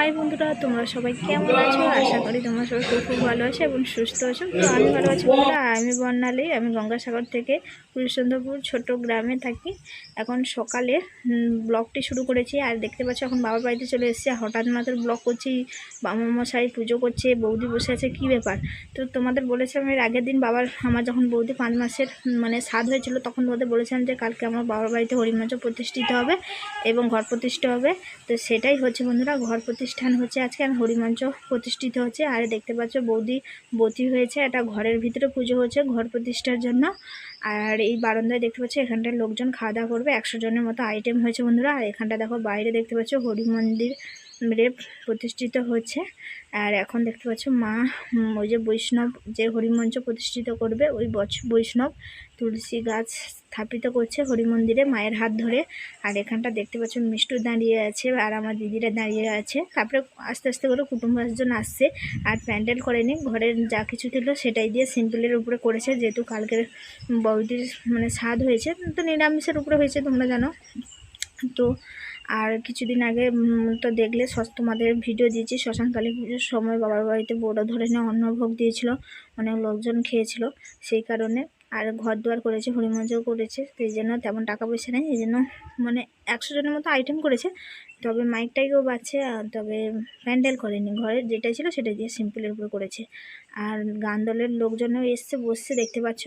High বন্ধুরা, তোমরা সবাই কেমন আছো? আশা করি তোমরা সবাই খুব খুব ভালো আছো এবং সুস্থ আছো। তো আমি ভালো আছি বন্ধুরা, আমি বর্ণালী। আমি গঙ্গাসাগর থেকে পুরুষচন্দ্রপুর ছোট গ্রামে থাকি। এখন সকালে ব্লগটি শুরু করেছি। আর দেখতে পাচ্ছ, এখন বাবার বাড়িতে চলে এসেছি। হঠাৎ মাত্র ব্লগ করছি, বাবা মশাই পুজো করছে, বৌদি বসে আছে, কী ব্যাপার? তো তোমাদের বলেছিলাম, এর আগের দিন বাবার, আমার যখন বৌদি পাঁচ মাসের মানে স্বাদ হয়েছিল, তখন তোমাদের বলেছিলাম যে কালকে আমার বাবার বাড়িতে হরিমঞ্চ প্রতিষ্ঠিত হবে এবং ঘর প্রতিষ্ঠা হবে। তো সেটাই হচ্ছে বন্ধুরা, ঘর প্রতিষ্ঠান হচ্ছে, আজকে আর হরিমঞ্চ প্রতিষ্ঠিত হচ্ছে। আর দেখতে পাচ্ছ বৌদি বতি হয়েছে, এটা ঘরের ভিতরে পুজো হচ্ছে, ঘর প্রতিষ্ঠার জন্য। আর এই বারান্দায় দেখতে পাচ্ছ এখানটায় লোকজন খাওয়া দাওয়া করবে, একশো জনের মতো আইটেম হয়েছে বন্ধুরা। আর এখানটা দেখো বাইরে দেখতে পাচ্ছ হরি মন্দির রে প্রতিষ্ঠিত হচ্ছে আর এখন দেখতে পাচ্ছ মা ওই যে বৈষ্ণব যে হরিমঞ্চ প্রতিষ্ঠিত করবে, ওই বছ- বৈষ্ণব তুলসী গাছ স্থাপিত করছে হরিমন্দিরে মায়ের হাত ধরে। আর এখানটা দেখতে পাচ্ছ মিষ্টু দাঁড়িয়ে আছে আর আমার দিদিরা দাঁড়িয়ে আছে। তারপরে আস্তে আস্তে করে কুটুম্বজন আসছে আর প্যান্ডেল করেনি। ঘরের যা কিছু ছিল সেটাই দিয়ে সিম্পলের উপরে করেছে। যেহেতু কালকের বৌদির মানে স্বাদ হয়েছে, তো নিরামিষের উপরে হয়েছে তোমরা জানো। তো আর কিছুদিন আগে তো দেখলে তোমাদের ভিডিও দিয়েছি শ্মশানকালী পুজোর সময় বাবার বাড়িতে বড় ধরনের অন্নভোগ দিয়েছিল, অনেক লোকজন খেয়েছিল, সেই কারণে আর ঘর দুয়ার করেছে হরিমঞ্চ করেছে, সেই জন্য তেমন টাকা পয়সা নেই এই জন্য মানে একশো জনের মতো আইটেম করেছে, তবে মাইক টাইকও বাজছে আর তবে প্যান্ডেল করেনি ঘরের যেটা ছিল সেটা দিয়ে সিম্পলের উপর করেছে। আর গান দলের লোকজনও এসছে, বসছে, দেখতে পাচ্ছ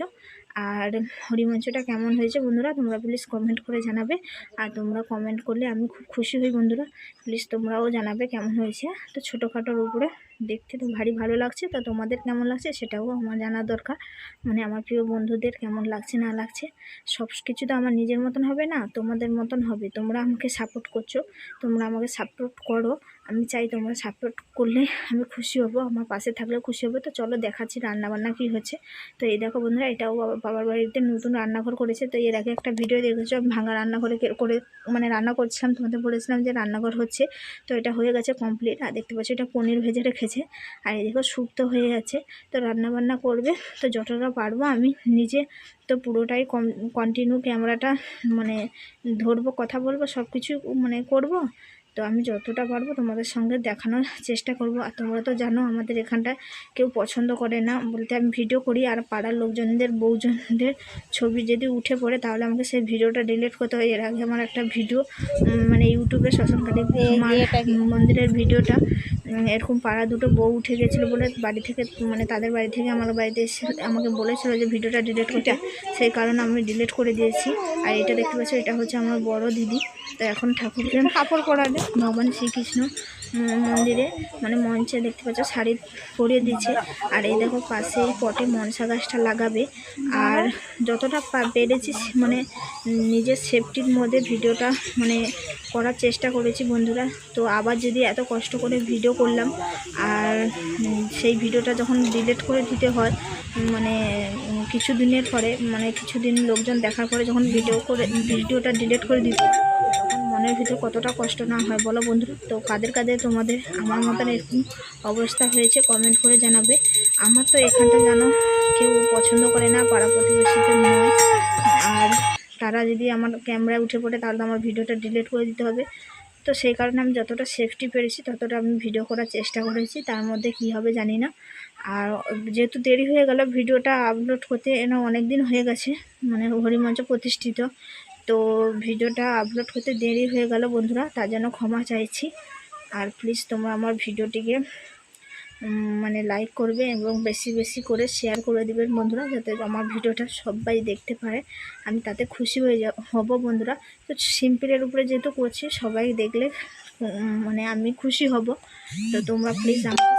আর হরিমঞ্চটা কেমন হয়েছে বন্ধুরা, তোমরা প্লিজ কমেন্ট করে জানাবে। আর তোমরা কমেন্ট করলে আমি খুব খুশি হই বন্ধুরা প্লিজ তোমরাও জানাবে কেমন হয়েছে। তো ছোটোখাটোর উপরে। দেখতে তো ভারী ভালো লাগছে, তো তোমাদের কেমন লাগছে সেটাও আমার জানা দরকার। মানে আমার প্রিয় বন্ধুদের কেমন লাগছে, না লাগছে, সব কিছু তো আমার নিজের মতন হবে না, তোমাদের মতন হবে। তোমরা আমাকে সাপোর্ট করছ, তোমরা আমাকে সাপোর্ট করো, আমি চাই তোমরা সাপোর্ট করলে আমি খুশি হব, আমার পাশে থাকলে খুশি হবে। তো চলো দেখাচ্ছি রান্নাবান্না কী হচ্ছে। তো এই দেখো বন্ধুরা, এটাও বাবার বাড়িতে নতুন রান্নাঘর করেছে। তো এর আগে একটা ভিডিও দেখেছ, ভাঙা রান্নাঘরে করে মানে রান্না করছিলাম, তোমাদের বলেছিলাম যে রান্নাঘর হচ্ছে। তো এটা হয়ে গেছে কমপ্লিট আর দেখতে পাচ্ছি, এটা পনির ভেজে রেখেছে আর এদিকে শুক্তো হয়ে গেছে। তো রান্না বান্না করবে। তো যতটা পারব আমি নিজে তো পুরোটাই কম কন্টিনিউ ক্যামেরাটা মানে ধরবো কথা বলব সব কিছু মানে করব। তো আমি যতটা পারব তোমাদের সঙ্গে দেখানোর চেষ্টা করব। আর তোমরা তো জানো আমাদের এখানটায় কেউ পছন্দ করে না বলতে আমি ভিডিও করি। আর পাড়ার লোকজনদের বউজনদের ছবি যদি উঠে পড়ে তাহলে আমাকে সেই ভিডিওটা ডিলিট করতে হয়। এর আগে আমার একটা ভিডিও মানে ইউটিউবে শ্মশানকালী মন্দিরের ভিডিওটা এরকম পাড়া দুটো বউ উঠে গেছিল বলে বাড়ি থেকে মানে তাদের বাড়ি থেকে আমার বাড়িতে এসে আমাকে বলেছিল যে ভিডিওটা ডিলিট করতে। সেই কারণে আমি ডিলিট করে দিয়েছি। আর এটা দেখতে পাচ্ছ এটা হচ্ছে আমার বড় দিদি। তো এখন ঠাকুরকে কাপড় পরালে ভগবান শ্রীকৃষ্ণ মন্দিরে মানে মঞ্চে দেখতে পাচ্ছ শাড়ি পরিয়ে দিচ্ছে আর এই দেখো পাশে এই পটে মনসা গাছটা লাগাবে। আর যতটা পেরেছি মানে নিজের সেফটির মধ্যে ভিডিওটা মানে করার চেষ্টা করেছি বন্ধুরা। তো আবার যদি এত কষ্ট করে ভিডিও করলাম। আর সেই ভিডিওটা যখন ডিলিট করে দিতে হয় মানে কিছু দিনের পরে মানে কিছুদিন লোকজন দেখার পরে যখন ভিডিও করে, ভিডিওটা ডিলিট করে দিতে মনের ভিতর কতটা কষ্ট না হয়? বলো বন্ধুরা, তো কাদের কাদের তোমাদের আমার মতন এরকম অবস্থা হয়েছে কমেন্ট করে জানাবে। আমার তো এখানটা জানো কেউ পছন্দ করে না, পাড়া প্রতিবেশীতে নয়। আর তারা যদি আমার ক্যামেরায় উঠে পড়ে, তাহলে আমার ভিডিওটা ডিলিট করে দিতে হবে। তো সেই কারণে আমি যতটা সেফটি পেরেছি, ততটা আমি ভিডিও করার চেষ্টা করেছি। তার মধ্যে কি হবে জানি না। আর যেহেতু দেরি হয়ে গেল, ভিডিওটা আপলোড করতে এনে অনেক দিন হয়ে গেছে মানে হরিমঞ্চ প্রতিষ্ঠিত। তো ভিডিওটা আপলোড করতে দেরি হয়ে গেল বন্ধুরা, তার জন্য ক্ষমা চাইছি। আর প্লিজ তোমরা আমার ভিডিওটিকে মানে লাইক করবে এবং বেশি বেশি করে শেয়ার করে দেবেন বন্ধুরা, যাতে আমার ভিডিওটা সবাই দেখতে পারে। আমি তাতে খুশি হয়ে যা হব বন্ধুরা। তো সিম্পলের উপরে যেহেতু করছি, সবাই দেখলে মানে আমি খুশি হব। তো তোমরা প্লিজ আমাকে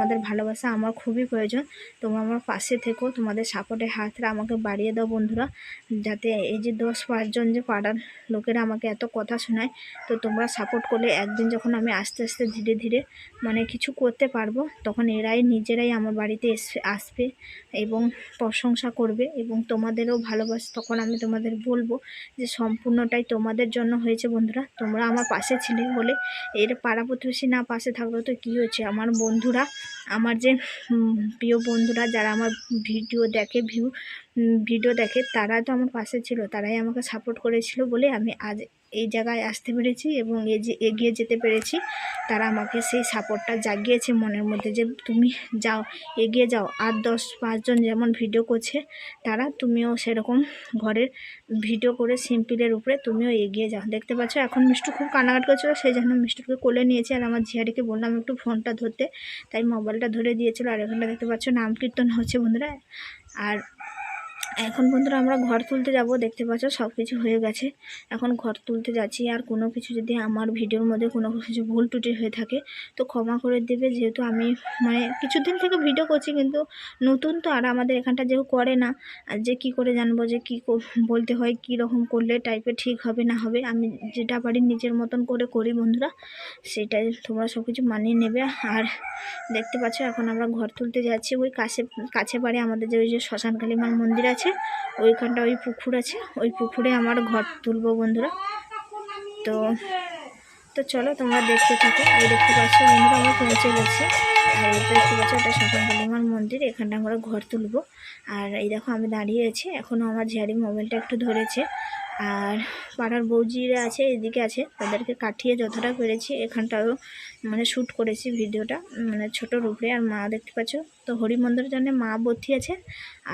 তোমাদের ভালোবাসা আমার খুবই প্রয়োজন। তোমরা আমার পাশে থেকো, তোমাদের সাপোর্টের হাতটা আমাকে বাড়িয়ে দাও বন্ধুরা। যাতে এই যে দশ পাঁচজন যে পাড়ার লোকেরা আমাকে এত কথা শোনায়, তো তোমরা সাপোর্ট করলে একদিন যখন আমি আস্তে আস্তে ধীরে ধীরে মানে কিছু করতে পারব, তখন এরাই নিজেরাই আমার বাড়িতে এসে আসবে এবং প্রশংসা করবে এবং তোমাদেরও ভালোবাসে। তখন আমি তোমাদের বলব যে সম্পূর্ণটাই তোমাদের জন্য হয়েছে বন্ধুরা। তোমরা আমার পাশে ছিলে বলে এর পাড়া প্রতিবেশী না পাশে থাকল তো কী হয়েছে? আমার বন্ধুরা আমার যে প্রিয় বন্ধুরা যারা আমার ভিডিও দেখে ভিউ ভিডিও দেখে, তারা তো আমার পাশে ছিল, তারাই আমাকে সাপোর্ট করেছিল বলে আমি আজ এই জায়গায় আসতে পেরেছি এবং যে, এগিয়ে যেতে পেরেছি। তারা আমাকে সেই সাপোর্টটা জাগিয়েছে মনের মধ্যে যে, তুমি যাও, এগিয়ে যাও। আর দশ পাঁচজন যেমন ভিডিও করছে, তারা তুমিও সেরকম ঘরের ভিডিও করে সিম্পিলের উপরে তুমিও এগিয়ে যাও। দেখতে পাচ্ছ, এখন মিষ্টু খুব কান্নাকাট করছিল সেই জন্য মিষ্টুকে কোলে নিয়েছে আর আমার ঝিয়ারিকে বললাম একটু ফোনটা ধরতে। তাই মোবাইলটা ধরে দিয়েছিল, আর এখানটা দেখতে পাচ্ছ, নাম কীর্তন হচ্ছে বন্ধুরা। আর এখন বন্ধুরা আমরা ঘর তুলতে যাব, দেখতে পাচ্ছ সব কিছু হয়ে গেছে। এখন ঘর তুলতে যাচ্ছি, আর কোনো কিছু যদি আমার ভিডিওর মধ্যে কোনো কিছু ভুল ত্রুটি হয়ে থাকে, তো ক্ষমা করে দেবে। যেহেতু আমি মানে কিছুদিন থেকে ভিডিও করছি, কিন্তু নতুন তো আর আমাদের এখানটা যেও করে না যে কি করে জানব যে কি বলতে হয়, কি রকম করলে টাইপের ঠিক হবে, না হবে, আমি যেটা পারি নিজের মতন করে করি বন্ধুরা। সেটাই তোমরা সব কিছু মানিয়ে নেবে। আর দেখতে পাচ্ছ এখন আমরা ঘর তুলতে যাচ্ছি, ওই কাছে কাছে পাড়ে আমাদের যে ওই যে শ্মশান কালীমার মন্দির আছে ওইখানটা ওই পুকুর আছে, ওই পুকুরে আমার ঘর তুলবো বন্ধুরা। তো তো চলো তোমরা দেখতে থাকো। এই দেখতে পাচ্ছ বন্ধুরা আমরা পৌঁছে গেছি। আর এই দেখতে পাচ্ছ এটা শ্মশান কালীমার মন্দির, এখানটা আমরা ঘর তুলবো। আর এই দেখো আমি দাঁড়িয়ে আছি এখনও আমার ঝিয়ারি মোবাইলটা একটু ধরেছে। আর পাড়ার বৌজিরা আছে, এদিকে আছে। তাদেরকে কাটিয়ে যতটা পেরেছি এখানটাও মানে শ্যুট করেছি ভিডিওটা মানে ছোটোর উপরে আর মা দেখতে পাচ্ছ, তো হরি মন্দিরের জন্য মা বর্তি আছে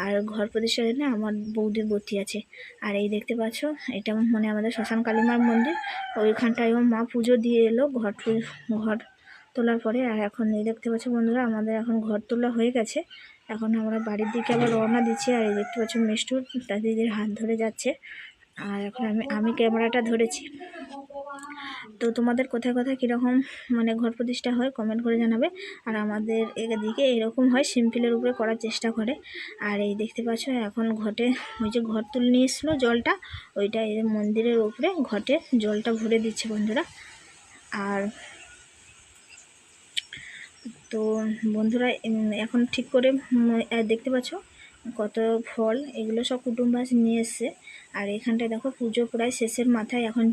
আর ঘর প্রতিষ্ঠার জন্য আমার বৌদি বর্তি আছে। আর এই দেখতে পাচ্ছ, এটা মানে আমাদের শ্মশান কালীমার মন্দির। ওইখানটায়ও মা পুজো দিয়ে এলো, ঘর ঘর তোলার পরে। আর এখন এই দেখতে পাচ্ছ বন্ধুরা, আমাদের এখন ঘর তোলা হয়ে গেছে। এখন আমরা বাড়ির দিকে আবার রওনা দিচ্ছি। আর এই দেখতে পাচ্ছ মিষ্টুর তার দিদির হাত ধরে যাচ্ছে। আর এখন আমি আমি ক্যামেরাটা ধরেছি। তো তোমাদের কোথায় কোথায় কীরকম মানে ঘর প্রতিষ্ঠা হয় কমেন্ট করে জানাবে। আর আমাদের এদিকে এরকম হয় সিম্পলের উপরে করার চেষ্টা করে। আর এই দেখতে পাচ্ছ, এখন ঘটে ওই যে ঘর তুলে নিয়ে এসলো জলটা, ওইটা এই মন্দিরের উপরে ঘটে জলটা ভরে দিচ্ছে বন্ধুরা। আর তো বন্ধুরা এখন ঠিক করে দেখতে পাচ্ছ কত ফল, এগুলো সব কুটুম্বাস নিয়ে এসছে। আর এখানটায় দেখো পুজো প্রায় শেষের মাথায় এখন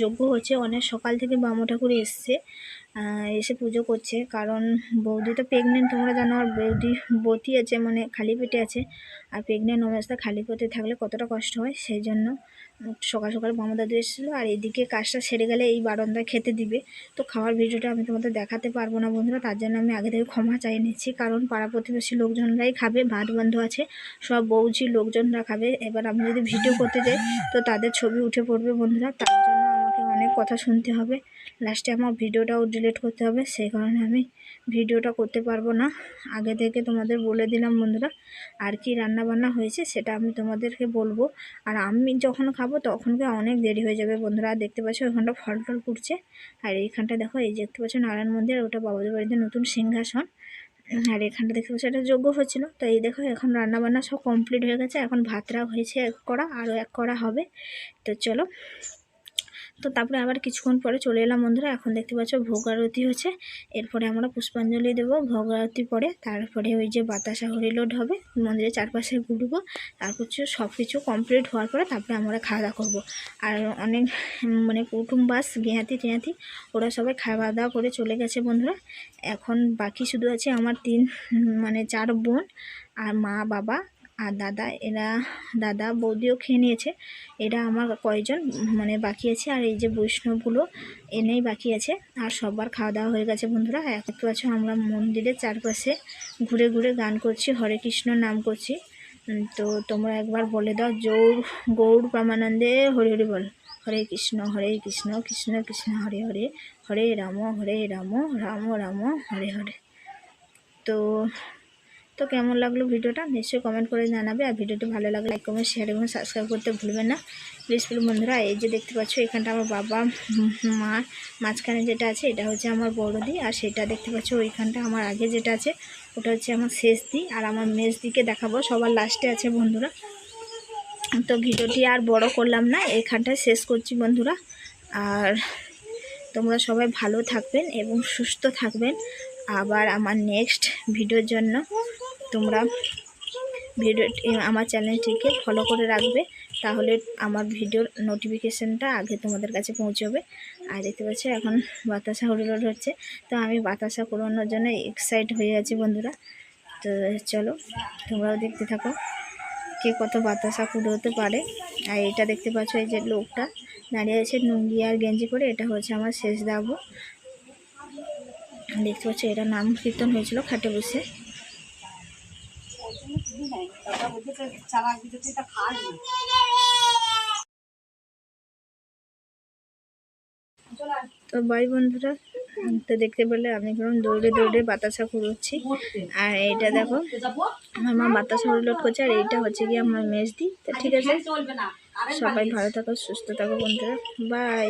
যজ্ঞ হচ্ছে। অনেক সকাল থেকে বামো ঠাকুর এসছে এসে পুজো করছে। কারণ বৌদি তো প্রেগনেন্ট তোমরা জানো, আর বৌদি, বতি আছে মানে খালি পেটে আছে। আর প্রেগনেন্ট অবস্থা খালি পেটে থাকলে কতটা কষ্ট হয়, সেই জন্য সকাল সকাল মামা দাদু এসেছিল, আর এদিকে কাজটা সেরে গেলে এই বারন্দায় খেতে দিবে। তো খাওয়ার ভিডিওটা আমি তোমাদের দেখাতে পারব না বন্ধুরা, তার জন্য আমি আগে থেকে ক্ষমা চাই নিচ্ছি, কারণ পাড়া প্রতিবেশী লোকজনরাই খাবে, ভাত বন্ধু আছে, সব বৌজি লোকজনরা খাবে। এবার আমি যদি ভিডিও করতে যাই, তো তাদের ছবি উঠে পড়বে বন্ধুরা, তার জন্য আমাকে অনেক কথা শুনতে হবে। লাস্টে আমার ভিডিওটাও ডিলিট করতে হবে, সেই কারণে আমি ভিডিওটা করতে পারব না। আগে থেকে তোমাদের বলে দিলাম বন্ধুরা, আর কি রান্না বান্না হয়েছে সেটা আমি তোমাদেরকে বলব। আর আমি যখন খাব তখনকে অনেক দেরি হয়ে যাবে বন্ধুরা দেখতে পাচ্ছ ওখানটা ফল টল পুড়ছে আর এইখানটা দেখো, এই দেখতে পাচ্ছ নারায়ণ মন্দির, আর ওটা বাবাদের বাড়িতে নতুন সিংহাসন। আর এখানটা দেখতে পাচ্ছ এটা যোগ্য হচ্ছিল তো এই দেখো, এখন রান্না বান্না সব কমপ্লিট হয়ে গেছে, এখন ভাতরা হয়েছে এক করা আরও এক করা হবে। তো চলো তো তারপরে আবার কিছুক্ষণ পরে চলে এলাম বন্ধুরা, এখন দেখতে পাচ্ছ ভোগ আরতি হচ্ছে। এরপরে আমরা পুষ্পাঞ্জলি দেবো, ভোগ আরতি পরে, তারপরে ওই যে বাতাসা হরিলোড হবে, মন্দিরের চারপাশে ঘুরবো, তারপর সব কিছু কমপ্লিট হওয়ার পরে তারপরে আমরা খাওয়া দাওয়া করব। আর অনেক মানে কুটুম্বাস গেঁয়াতি টেঁয়াতি ওরা সবাই খাওয়া দাওয়া করে চলে গেছে বন্ধুরা। এখন বাকি শুধু আছে আমার তিন মানে চার বোন আর মা, বাবা আর দাদা, এরা, দাদা বৌদিও খেয়ে নিয়েছে। এরা আমার কয়জন মানে বাকি আছে। আর এই যে বৈষ্ণবগুলো এনেই বাকি আছে। আর সবার খাওয়া দাওয়া হয়ে গেছে বন্ধুরা। একটু আছে আমরা মন্দিরের চারপাশে ঘুরে ঘুরে গান করছি, হরে কৃষ্ণ নাম করছি। তো তোমরা একবার বলে দাও, জৌর, গৌর প্রামানন্দে হরে হরে বল। হরে কৃষ্ণ হরে কৃষ্ণ কৃষ্ণ কৃষ্ণ, হরে হরে হরে রাম হরে রাম রাম রাম, হরে হরে। তো তো কেমন লাগল ভিডিওটা নিশ্চয়ই কমেন্ট করে জানাবে। আর ভিডিওটি ভালো লাগলে লাইক কমেন্ট শেয়ার এবং সাবস্ক্রাইব করতে ভুলবেন না। প্লিজ প্লিজ বন্ধুরা, এই যে দেখতে পাচ্ছ, এখানটা আমার বাবা, মা, মাঝখানে যেটা আছে, এটা হচ্ছে আমার বড়দি। আর সেটা দেখতে পাচ্ছ, ওইখানটা আমার আগে যেটা আছে, ওটা হচ্ছে আমার শেষ দি আর আমার মেজ দিকে দেখাবো, সবার লাস্টে আছে বন্ধুরা। তো ভিডিওটি আর বড় করলাম না, এখানটায় শেষ করছি বন্ধুরা। আর তোমরা সবাই ভালো থাকবেন এবং সুস্থ থাকবেন। আবার আমার নেক্সট ভিডিওর জন্য। তোমরা ভিডিও আমার চ্যানেলটিকে ফলো করে রাখবে, তাহলে আমার ভিডিওর নোটিফিকেশানটা আগে তোমাদের কাছে পৌঁছবে। আর দেখতে পাচ্ছ, এখন বাতাসা হুড়োড হচ্ছে, তো আমি বাতাসা কুড়ানোর জন্য এক্সাইট হয়ে আছি বন্ধুরা। তো চলো, তোমরাও দেখতে থাকো কে কত বাতাসা কুড়োতে পারে। আর এটা দেখতে পাচ্ছ, এই যে লোকটা দাঁড়িয়ে আছে নুঙ্গি আর গেঞ্জি পরে, এটা হচ্ছে আমার শেষ দাবু দেখতে পাচ্ছ এটা নাম কীর্তন হয়েছিল খাটে বসে। তো বাই বন্ধুরা তো দেখতে পেলে আমি কেমন দৌড়ে দৌড়ে বাতাসা কুড়োচ্ছি আর এইটা দেখো আমার মা বাতাসা লোড করছে আর এইটা হচ্ছে কি আমার মেজদি তো ঠিক আছে সবাই ভালো থাকো সুস্থ থাকো বন্ধুরা বাই